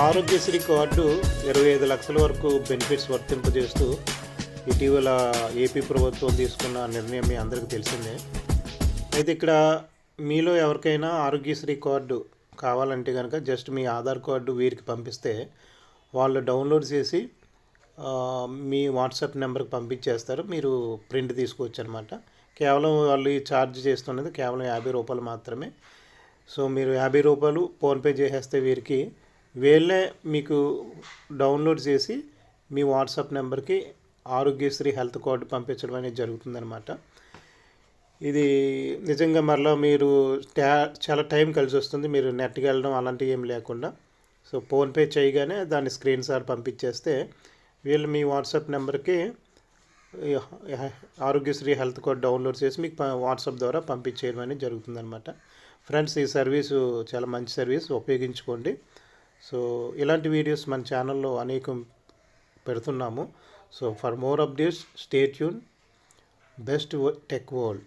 Aarogyasri card ఇరవై ఐదు లక్షల వరకు బెనిఫిట్స్ వర్తింపజేస్తూ ఇటీవల ఏపీ ప్రభుత్వం తీసుకున్న నిర్ణయం మీ అందరికీ తెలిసిందే. అయితే ఇక్కడ మీలో ఎవరికైనా ఆరోగ్యశ్రీ కార్డు కావాలంటే కనుక జస్ట్ మీ ఆధార్ కార్డు వీరికి పంపిస్తే వాళ్ళు డౌన్లోడ్ చేసి మీ వాట్సాప్ నెంబర్కి పంపించేస్తారు. మీరు ప్రింట్ తీసుకోవచ్చు అనమాట కేవలం వాళ్ళు ఛార్జ్ చేస్తున్నది కేవలం యాభై రూపాయలు మాత్రమే. సో మీరు యాభై రూపాయలు ఫోన్పే చేసేస్తే వీరికి వీళ్ళే మీకు డౌన్లోడ్ చేసి మీ వాట్సాప్ నెంబర్కి ఆరోగ్యశ్రీ హెల్త్ కార్డు పంపించడం అనేది జరుగుతుందనమాట ఇది నిజంగా మరలా మీరు ట్యా- చాలా టైం కలిసి వస్తుంది. మీరు నెట్కి వెళ్ళడం అలాంటివి ఏం లేకుండా. సో ఫోన్పే చేయగానే దాన్ని స్క్రీన్ షాట్ పంపించేస్తే వీళ్ళు మీ వాట్సాప్ నెంబర్కి ఆరోగ్యశ్రీ హెల్త్ కార్డ్ డౌన్లోడ్ చేసి మీకు వాట్సాప్ ద్వారా పంపించేయడం అనేది జరుగుతుందనమాట ఫ్రెండ్స్ ఈ సర్వీసు చాలా మంచి సర్వీస్. ఉపయోగించుకోండి. సో ఇలాంటి వీడియోస్ మన ఛానల్లో అనేకం పెడుతున్నాము. So for more updates stay tuned Best Tech World.